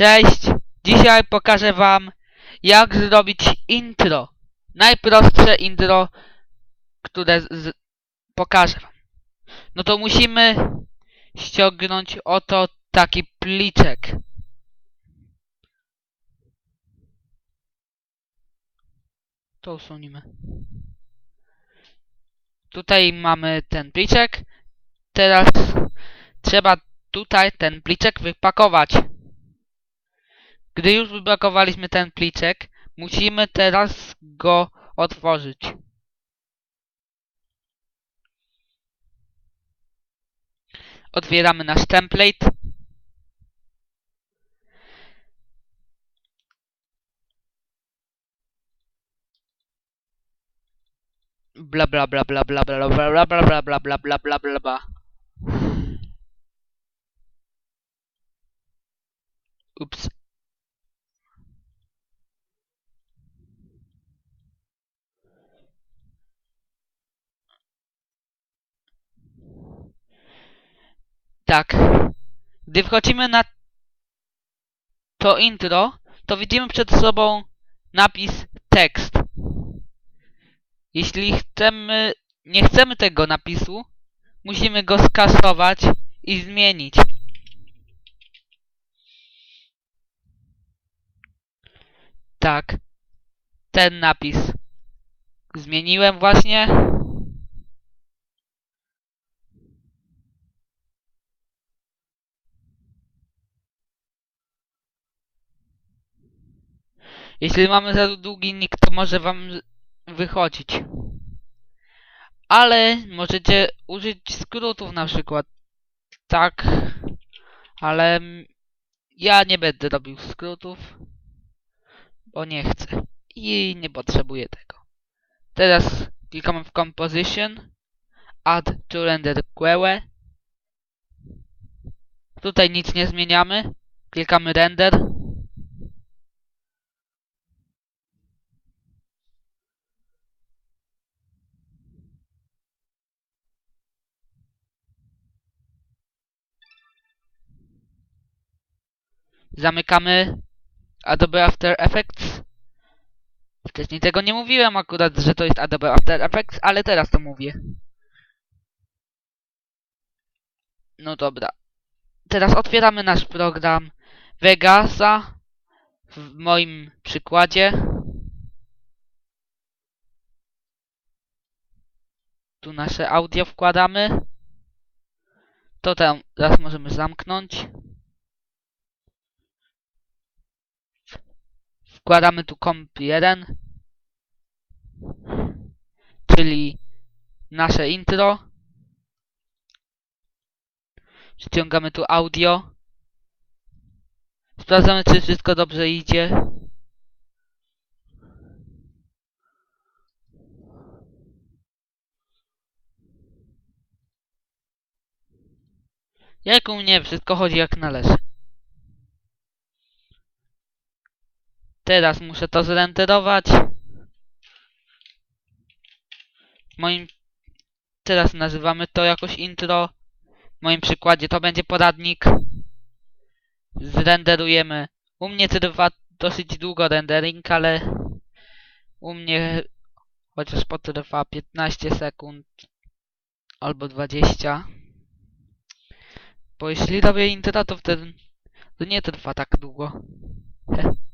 Cześć! Dzisiaj pokażę wam jak zrobić intro. Najprostsze intro, które pokażę wam. No to musimy ściągnąć oto taki pliczek. To usunimy. Tutaj mamy ten pliczek. Teraz trzeba tutaj ten pliczek wypakować. Gdy już wypakowaliśmy ten pliczek, musimy teraz go otworzyć. Otwieramy nasz template. Bla bla bla bla bla bla bla bla bla bla bla bla bla bla bla bla Ups. Tak. Gdy wchodzimy na to intro, to widzimy przed sobą napis tekst. Jeśli chcemy, nie chcemy tego napisu, musimy go skasować i zmienić. Tak. Ten napis. Zmieniłem właśnie. Jeśli mamy za długi nick, to może wam wychodzić. Ale możecie użyć skrótów na przykład. Tak. Ale ja nie będę robił skrótów. Bo nie chcę. I nie potrzebuję tego. Teraz klikamy w Composition. Add to render queue. Tutaj nic nie zmieniamy. Klikamy render. Zamykamy Adobe After Effects. Wcześniej tego nie mówiłem akurat, że to jest Adobe After Effects, ale teraz to mówię. No dobra. Teraz otwieramy nasz program Vegasa. W moim przykładzie. Tu nasze audio wkładamy. To teraz możemy zamknąć. Wkładamy tu komp 1, czyli nasze intro. Ściągamy tu audio. Sprawdzamy, czy wszystko dobrze idzie. Jak u mnie wszystko chodzi jak należy. Teraz muszę to zrenderować. Moim... Teraz nazywamy to jakoś intro. W moim przykładzie to będzie poradnik. Zrenderujemy. U mnie trwa dosyć długo rendering, ale u mnie chociaż potrwa 15 sekund albo 20. Bo jeśli robię intro, to wtedy to nie trwa tak długo.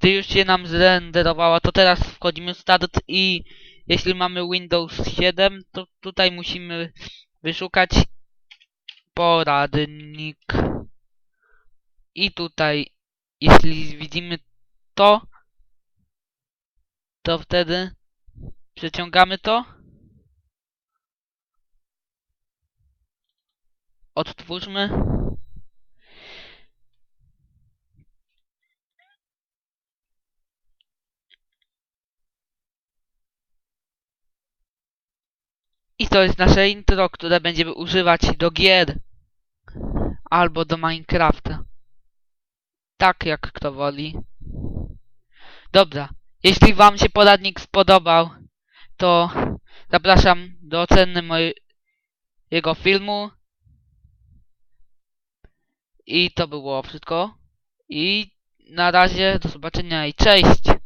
Gdy już się nam zrenderowała, to teraz wchodzimy w start i jeśli mamy Windows 7, to tutaj musimy wyszukać poradnik. I tutaj, jeśli widzimy to, to wtedy przeciągamy to. Odtwórzmy. I to jest nasze intro, które będziemy używać do gier. Albo do Minecrafta. Tak jak kto woli. Dobra, jeśli wam się poradnik spodobał, to zapraszam do oceny mojego filmu. I to było wszystko. I na razie do zobaczenia i cześć!